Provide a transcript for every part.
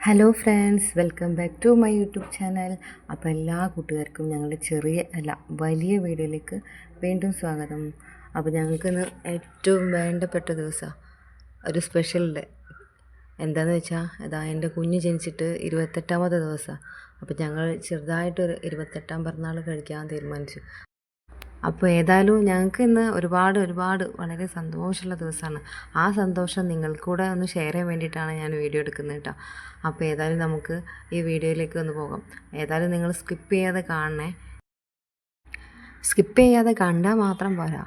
Hello friends welcome back to my YouTube channel അപ്പോൾ എല്ലാ കൂട്ടുകാർക്കും ഞങ്ങളുടെ ചെറിയ അല്ല വലിയ വീഡിയോയിലേക്ക് വീണ്ടും സ്വാഗതം. അപ്പോൾ ഞങ്ങൾക്കിന്ന് ഏറ്റവും വേണ്ടപ്പെട്ട ദിവസമാണ് ഒരു സ്പെഷ്യൽ ഡേ എന്താണെന്ന് വെച്ചാൽ അതാ എന്റെ കുഞ്ഞ് ജനിച്ചിട്ട് ഇരുപത്തെട്ടാമത്തെ ദിവസമാണ് അപ്പോൾ ഞങ്ങൾ ചെറുതായിട്ടൊരു ഇരുപത്തെട്ടാം പിറന്നാൾ കഴിക്കാൻ തീരുമാനിച്ചു. അപ്പോൾ ഏതായാലും ഞങ്ങൾക്ക് ഇന്ന് ഒരുപാട് ഒരുപാട് വളരെ സന്തോഷമുള്ള ദിവസമാണ്. ആ സന്തോഷം നിങ്ങൾക്കൂടെ ഒന്ന് ഷെയർ ചെയ്യാൻ വേണ്ടിയിട്ടാണ് ഞാൻ വീഡിയോ എടുക്കുന്നത് കേട്ടോ. അപ്പോൾ ഏതായാലും നമുക്ക് ഈ വീഡിയോയിലേക്ക് ഒന്ന് പോകാം. ഏതായാലും നിങ്ങൾ സ്കിപ്പ് ചെയ്യാതെ കാണണേ. സ്കിപ്പ് ചെയ്യാതെ കണ്ടാൽ മാത്രം പോരാ.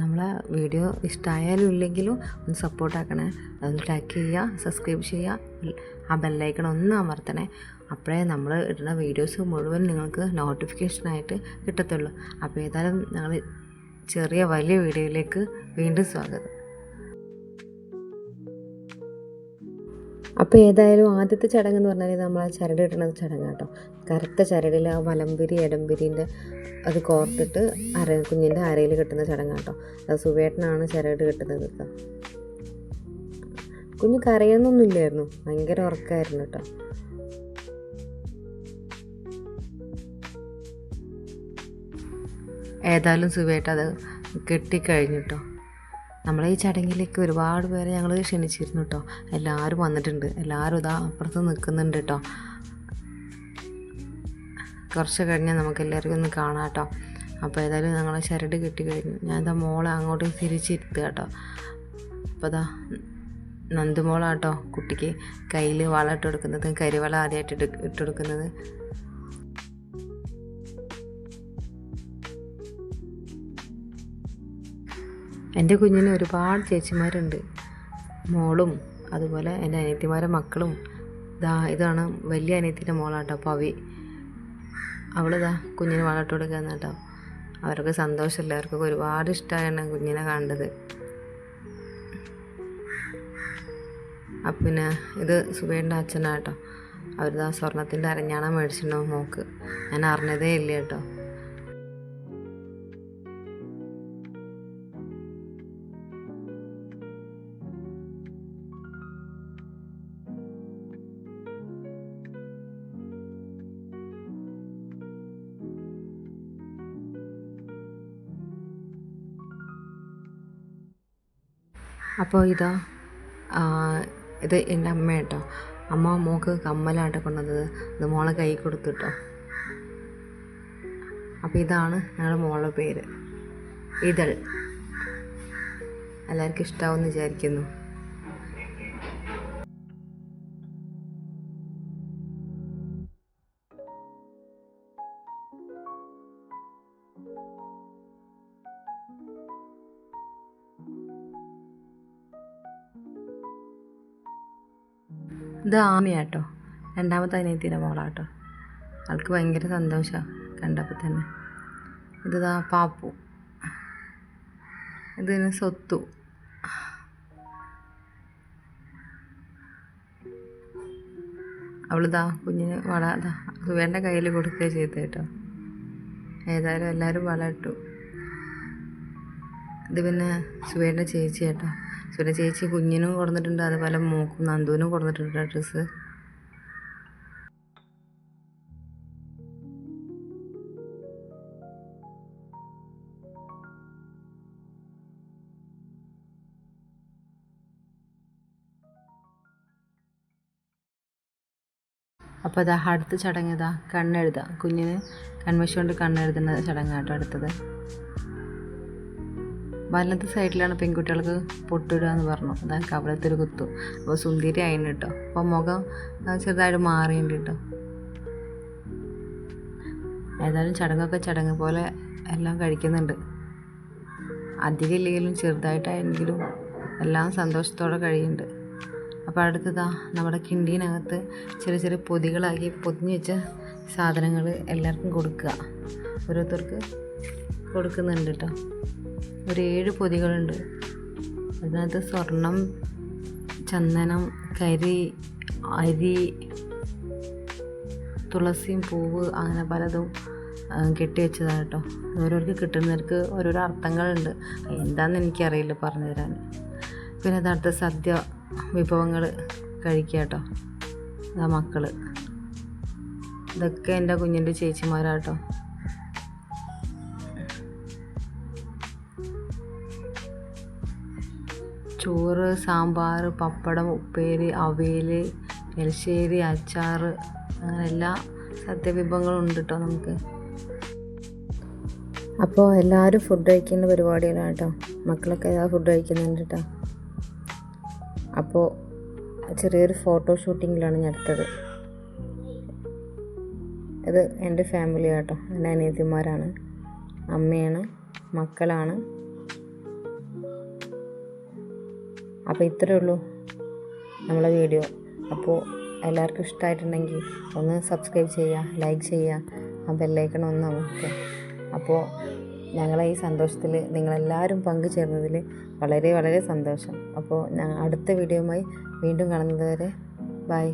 നമ്മളെ വീഡിയോ ഇഷ്ടമായാലും ഇല്ലെങ്കിലും ഒന്ന് സപ്പോർട്ടാക്കണേ അതൊന്ന് ലൈക്ക് ചെയ്യുക സബ്സ്ക്രൈബ് ചെയ്യുക ആ ബെല്ലൈക്കൺ ഒന്ന് അമർത്തണേ. അപ്പോഴേ നമ്മൾ ഇടുന്ന വീഡിയോസ് മുഴുവൻ നിങ്ങൾക്ക് നോട്ടിഫിക്കേഷനായിട്ട് കിട്ടത്തുള്ളൂ. അപ്പോൾ ഏതായാലും ഞങ്ങൾ ചെറിയ വലിയ വീഡിയോയിലേക്ക് വീണ്ടും സ്വാഗതം. അപ്പോൾ ഏതായാലും ആദ്യത്തെ ചടങ്ങ് എന്ന് പറഞ്ഞാൽ നമ്മൾ ആ ചരട് ഇടുന്നത് ചടങ്ങ് കേട്ടോ കറുത്ത ചരടിൽ ആ വലമ്പിരി ഇടംപിരിന്റെ അത് കോർത്തിട്ട് അര കുഞ്ഞിന്റെ അരയിൽ കിട്ടുന്ന ചടങ്ങ് കേട്ടോ അത് സുവേട്ടനാണ് ചരട് കിട്ടുന്നത് കേട്ടോ കുഞ്ഞ് കരയൊന്നൊന്നുമില്ലായിരുന്നു ഭയങ്കര ഉറക്കമായിരുന്നു കേട്ടോ ഏതായാലും സുഖമായിട്ട് അത് കെട്ടിക്കഴിഞ്ഞു കേട്ടോ നമ്മളെ ഈ ചടങ്ങിലേക്ക് ഒരുപാട് പേരെ ഞങ്ങൾ ക്ഷണിച്ചിരുന്നു കേട്ടോ എല്ലാവരും വന്നിട്ടുണ്ട്. എല്ലാവരും ഇതാ അപ്പുറത്ത് നിൽക്കുന്നുണ്ട് കേട്ടോ കുറച്ച് കഴിഞ്ഞാൽ നമുക്ക് എല്ലാവർക്കും ഒന്ന് കാണാം കേട്ടോ അപ്പോൾ ഏതായാലും ഞങ്ങളെ ചരട് കെട്ടി കഴിഞ്ഞു ഞാൻ ഇതാ മോളെ അങ്ങോട്ട് തിരിച്ചിരുത്തുക കേട്ടോ അപ്പോൾ ഇതാ നന്ദുമോളാട്ടോ കുട്ടിക്ക് കയ്യിൽ വള ഇട്ട് കൊടുക്കുന്നത്. കരിവള ആദ്യമായിട്ട് ഇട്ട് ഇട്ട് കൊടുക്കുന്നത്. എന്റെ കുഞ്ഞിന് ഒരുപാട് ചേച്ചിമാരുണ്ട്. മോളും അതുപോലെ എന്റെ അനിയത്തിമാരെ മക്കളും. ഇതാ ഇതാണ് വലിയ അനിയത്തിന്റെ മോളാട്ടോ പവി. അവളിതാ കുഞ്ഞിന് വളർട്ട് കൊടുക്കുക കേട്ടോ അവർക്ക് സന്തോഷമില്ല? അവർക്കൊക്കെ ഒരുപാട് ഇഷ്ടമായാണ് കുഞ്ഞിനെ കണ്ടത്. അപ്പം പിന്നെ ഇത് സുബേന്റെ അച്ഛനാട്ടോ. അവരിതാ സ്വർണത്തിന്റെ അരഞ്ഞാണം മേടിച്ചിട്ടുണ്ടോ മോക്ക് ഞാൻ അറിഞ്ഞതേ ഇല്ല കേട്ടോ. അപ്പോൾ ഇതാ ഇത് എന്റെ അമ്മ കേട്ടോ അമ്മ മോക്ക് കമ്മലാട്ടോ കൊണ്ടുവന്നത്. ഇത് മോളെ കൈ കൊടുത്തിട്ടോ. അപ്പോൾ ഇതാണ് ഞങ്ങളുടെ മോളുടെ പേര്. ഇതൾ. എല്ലാവർക്കും ഇഷ്ടാവുമെന്ന് വിചാരിക്കുന്നു. ഇത് ആമിയാട്ടോ. രണ്ടാമത്തെ അനിയത്തിന്റെ മോളാട്ടോ. ആൾക്ക് ഭയങ്കര സന്തോഷമാണ് കണ്ടപ്പോൾ തന്നെ. ഇതാ പാപ്പു. ഇതിന് സ്വത്തു. അവളിതാ കുഞ്ഞിന് വള ഇതാ സുവേന്റെ കയ്യിൽ കൊടുക്കുക ചെയ്ത് കേട്ടോ ഏതായാലും എല്ലാവരും വള ഇട്ടു. ഇത് പിന്നെ സുവേന്റെ ചേച്ചി കേട്ടോ സുവേന്റെ ചേച്ചി കുഞ്ഞിനും കൊടുത്തിട്ടുണ്ട് അതുപോലെ മൂക്കും നന്ദുവിനും കൊടുത്തിട്ടുണ്ട് ഡ്രസ്സ്. അപ്പോൾ അതാ അടുത്ത ചടങ്ങ് ഇതാ കണ്ണെഴുതാം. കുഞ്ഞിന് കൺവശം കൊണ്ട് കണ്ണെഴുതുന്ന ചടങ്ങാട്ടോ അടുത്തത്. വലത് സൈഡിലാണ് പെൺകുട്ടികൾക്ക് പൊട്ടിടുക എന്ന് പറഞ്ഞു. അതായത് കവളത്തിൽ കുത്തു. അപ്പോൾ സുന്ദരി ആയിന് കേട്ടോ. അപ്പോൾ മുഖം ചെറുതായിട്ട് മാറിയുണ്ട് കേട്ടോ. ഏതായാലും ചടങ്ങൊക്കെ ചടങ്ങ് പോലെ എല്ലാം കഴിക്കുന്നുണ്ട്. അധികം ഇല്ലെങ്കിലും ചെറുതായിട്ടായെങ്കിലും എല്ലാം സന്തോഷത്തോടെ കഴിയുന്നുണ്ട്. അപ്പോൾ അടുത്തതാ നമ്മുടെ കിണ്ടീനകത്ത് ചെറിയ ചെറിയ പൊതികളാക്കി പൊതിഞ്ഞ് വെച്ച സാധനങ്ങൾ എല്ലാവർക്കും കൊടുക്കുക. ഓരോരുത്തർക്ക് കൊടുക്കുന്നുണ്ട് കേട്ടോ ഒരു ഏഴ് പൊതികളുണ്ട്. അതിനകത്ത് സ്വർണം ചന്ദനം കരി അരി തുളസിയും പൂവ് അങ്ങനെ പലതും കെട്ടി വെച്ചതാണ് കേട്ടോ ഓരോർക്ക് കിട്ടുന്നവർക്ക് ഓരോരോ അർത്ഥങ്ങളുണ്ട്. എന്താണെന്ന് എനിക്കറിയില്ല പറഞ്ഞു തരാൻ പിന്നെ അതടുത്ത സദ്യ വിഭവങ്ങൾ കഴിക്കുക കേട്ടോ മക്കൾ ഇതൊക്കെ എന്റെ കുഞ്ഞിന്റെ ചേച്ചിമാരാട്ടോ ചോറ് സാമ്പാർ പപ്പടം ഉപ്പേരി അവിയൽ എലിശ്ശേരി അച്ചാർ അങ്ങനെ എല്ലാ സദ്യവിഭവങ്ങളും ഉണ്ട് കേട്ടോ നമുക്ക്. അപ്പോൾ എല്ലാവരും ഫുഡ് കഴിക്കുന്ന പരിപാടിയിലാണ് കേട്ടോ മക്കളൊക്കെ എല്ലാ ഫുഡ് കഴിക്കുന്നുണ്ട് കേട്ടോ അപ്പോൾ ചെറിയൊരു ഫോട്ടോ ഷൂട്ടിങ്ങിലാണ് ഞാൻ എടുത്തത്. ഇത് എന്റെ ഫാമിലി കേട്ടോ എന്റെ അനിയത്തിമാരാണ്. അമ്മയാണ് മക്കളാണ്. അപ്പോൾ ഇത്രയേ ഉള്ളൂ നമ്മളെ വീഡിയോ. അപ്പോൾ എല്ലാവർക്കും ഇഷ്ടമായിട്ടുണ്ടെങ്കിൽ ഒന്ന് സബ്സ്ക്രൈബ് ചെയ്യുക ലൈക്ക് ചെയ്യുക ആ ബെല്ലൈക്കൺ ഒന്ന് അമർത്തുക. അപ്പോൾ ഞങ്ങളെ ഈ സന്തോഷത്തിൽ നിങ്ങളെല്ലാവരും പങ്കുചേർന്നതിൽ വളരെ വളരെ സന്തോഷം. അപ്പോൾ ഞാൻ അടുത്ത വീഡിയോയുമായി വീണ്ടും കാണുന്നത് വരെ ബൈ